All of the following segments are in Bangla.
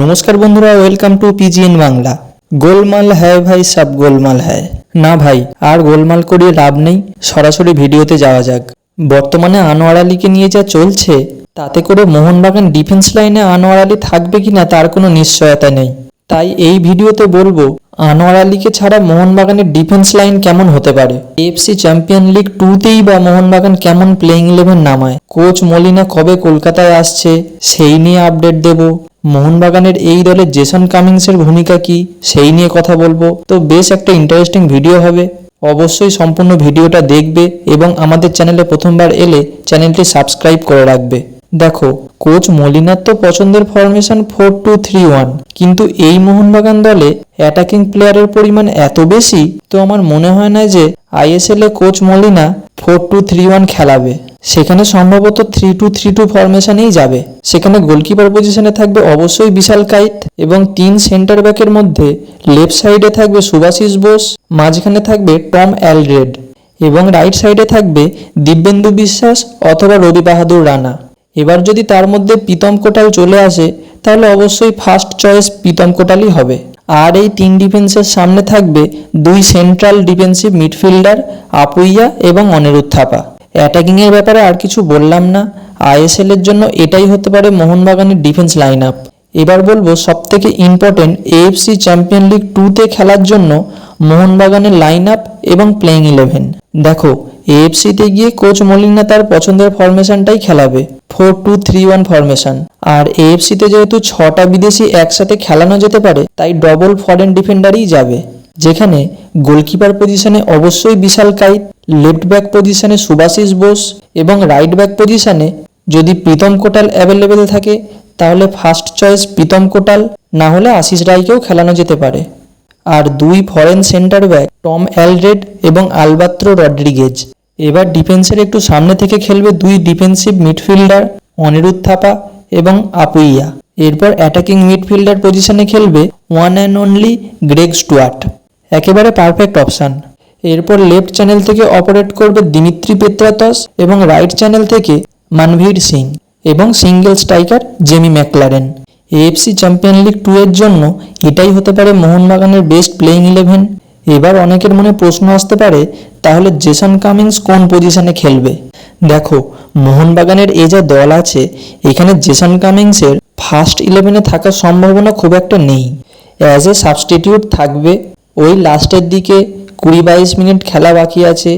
নমস্কার বন্ধুরা ওয়েলকাম টু পিজিএন বাংলা গোলমাল হ্যায় ভাই, সব গোলমাল হ্যায়। না ভাই, আর গোলমাল করিয়ে লাভ নেই, সরাসরি ভিডিওতে যাওয়া যাক। বর্তমানে আনোয়ার আলীকে নিয়ে যা চলছে, তাতে করে মোহনবাগান ডিফেন্স লাইনে আনোয়ার আলী থাকবে কিনা তার কোনো নিশ্চয়তা নেই। তাই এই ভিডিওতে বলব আনোয়ার আলীকে ছাড়া মোহনবাগানের ডিফেন্স লাইন কেমন হতে পারে? এফসি চ্যাম্পিয়ন লিগ টুতেই বা মোহনবাগান কেমন প্লেইং ইলেভেন নামায়? কোচ মলিনা কবে কলকাতায় আসছে? সেই নিয়ে আপডেট দেব। মোহনবাগানের এই দলে জেসন কামিংসের ভূমিকা কি? সেই নিয়ে কথা বলব। তো বেশ একটা ইন্টারেস্টিং ভিডিও হবে। অবশ্যই সম্পূর্ণ ভিডিওটা দেখবে এবং আমাদের চ্যানেলে প্রথমবার এলে চ্যানেলটি সাবস্ক্রাইব করে রাখবে। দেখো কোচ মলিনার তো পছন্দের formation four two three one কিন্তু এই মোহনবাগান দলে অ্যাটাকিং প্লেয়ারের পরিমাণ এত বেশি, তো আমার মনে হয় না যে আইএসএল এ coach Molina four two three one খেলাবে। সেখানে সম্ভবত থ্রি টু থ্রি টু ফরমেশনেই যাবে। সেখানে গোলকিপার পজিশনে থাকবে অবশ্যই বিশাল কাইত এবং তিন সেন্টার ব্যাকের মধ্যে লেফট সাইডে থাকবে সুভাশিস বোস, মাঝখানে থাকবে টম অ্যালড্রেড এবং রাইট সাইডে থাকবে দিব্যেন্দু বিশ্বাস অথবা রবি বাহাদুর রানা। এবার যদি তার মধ্যে প্রীতম কোটাল চলে আসে, তাহলে অবশ্যই ফার্স্ট চয়েস প্রীতম কোটালই হবে। আর এই তিন ডিফেন্সের সামনে থাকবে দুই সেন্ট্রাল ডিফেন্সিভ মিডফিল্ডার আপুইয়া এবং অনিরুদ্ধ থাপা। অ্যাটাকিংয়ের ব্যাপারে আর কিছু বললাম না। আইএসএল এর জন্য এটাই হতে পারে মোহনবাগানের ডিফেন্স লাইন আপ এবার বলব সব থেকে ইম্পর্টেন্ট এএফসি চ্যাম্পিয়ন লিগ টুতে খেলার জন্য মোহনবাগানের লাইন আপ এবং প্লেইং ইলেভেন দেখো এএফসিতে গিয়ে কোচ মলিনা তার পছন্দের ফরমেশনটাই খেলাবে four two three one formation আর এএফসিতে যেহেতু ছটা বিদেশি একসাথে খেলানো যেতে পারে, তাই ডবল ফরেন ডিফেন্ডারই যাবে। যেখানে গোলকিপার পজিশনে অবশ্যই বিশাল কাইত লেফট ব্যাক পজিশনে সুভাশিস বোস এবং রাইট ব্যাক পজিশনে যদি প্রীতম কোটাল অ্যাভেলেবেল থাকে, তাহলে ফার্স্ট চয়েস প্রীতম কোটাল, না হলে আশিস রায়কেও খেলানো যেতে পারে। আর দুই foreign centre back Tom Aldred এবং আলবাত্রো রড্রিগেজ। এবার ডিফেন্সের একটু সামনে থেকে খেলবে দুই ডিফেন্সিভ মিডফিল্ডার অনিরুদ্ধ থাপা এবং আপুইয়া। এরপর অ্যাটাকিং মিডফিল্ডার পজিশনে খেলবে one and only Greg Stewart একেবারে পারফেক্ট অপশান এরপর লেফট চ্যানেল থেকে অপারেট করবে দিমিত্রি পেত্রাতস এবং রাইট চ্যানেল থেকে মানভীর সিং এবং single striker Jamie Maclaren AFC champion league two এর জন্য এটাই হতে পারে মোহনবাগানের বেস্ট প্লেইং ইলেভেন এবার অনেকের মনে প্রশ্ন আসতে পারে, তাহলে জেসন কামিংস কোন পজিশনে খেলবে? দেখো, মোহনবাগানের এ যা দল আছে, এখানে জেসন কামিংসের ফার্স্ট ইলেভেনে থাকার সম্ভাবনা খুব একটা নেই। অ্যাজ এ সাবস্টিটিউট থাকবে, ওই লাস্টের দিকে কুড়ি বাইশ মিনিট খেলা বাকি আছে,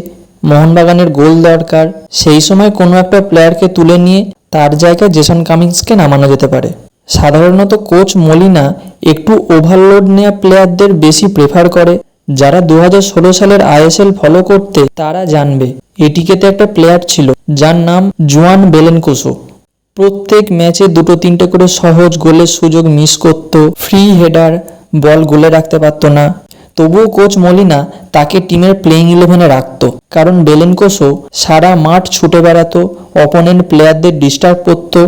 মোহনবাগানের গোল দরকার। সেই সময় কোনো একটা প্লেয়ারকে তুলে নিয়ে তার জায়গায় জেসন কামিংসকে নামানো যেতে পারে। সাধারণত কোচ মলিনা একটু ওভারলোড নেওয়া প্লেয়ারদের বেশি প্রেফার করে। যারা দু হাজার ষোলো সালের আইএসএল ফলো করতে, তারা জানবে। এটিকেতে একটা প্লেয়ার ছিল, যার নাম জুয়ান বেলেনকোসো। প্রত্যেক ম্যাচে দুটো তিনটে করে সহজ গোলের সুযোগ মিস করতো ফ্রি হেডার বল গোলে রাখতে পারতো না। তবুও কোচ মলিনা তাকে টিমের প্লেইং ইলেভেনে রাখত। কারণ বেলেনকোসো সারা মাঠ ছুটে বেড়াতো অপোনেন্ট প্লেয়ারদের ডিস্টার্ব করতো,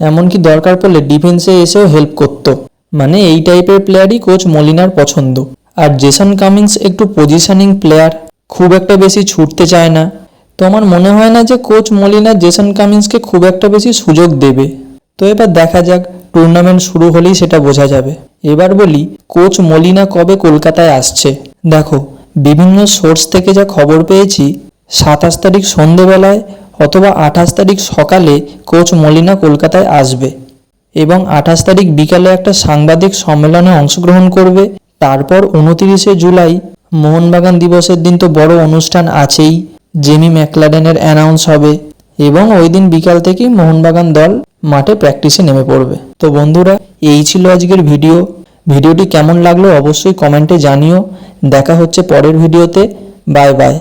এমনকি দরকার পড়লে ডিফেন্সে এসেও হেল্প করতো। মানে এই টাইপের প্লেয়ারই কোচ মলিনার পছন্দ। আর জেসন কামিংস একটু পজিশনিং প্লেয়ার খুব একটা বেশি ছুটতে চায় না। তো আমার মনে হয় না যে কোচ মলিনা জেসন কামিংসকে খুব একটা বেশি সুযোগ দেবে। তো এবার দেখা যাক টুর্নামেন্ট শুরু হলেই সেটা বোঝা যাবে। এবার বলি কোচ মলিনা কবে কলকাতায় আসছে? দেখো, বিভিন্ন সোর্স থেকে যা খবর পেয়েছি, সাতাশ তারিখ সন্ধেবেলায় অথবা আঠাশ তারিখ সকালে কোচ মলিনা কলকাতায় আসবে। এবং আঠাশ তারিখ বিকালে একটা সাংবাদিক সম্মেলনে অংশগ্রহণ করবে। তারপর উনতিরিশে জুলাই মোহনবাগান দিবসের দিন তো বড় অনুষ্ঠান আছেই, জেমি ম্যাকলাডেনের অ্যানাউন্স হবে এবং ওই দিন বিকাল থেকেই মোহনবাগান দল মাঠে প্র্যাকটিসে নেমে পড়বে। তো বন্ধুরা, এই ছিল আজকের ভিডিও ভিডিওটি কেমন লাগল অবশ্যই কমেন্টে জানিও। দেখা হচ্ছে পরের ভিডিওতে বাই বাই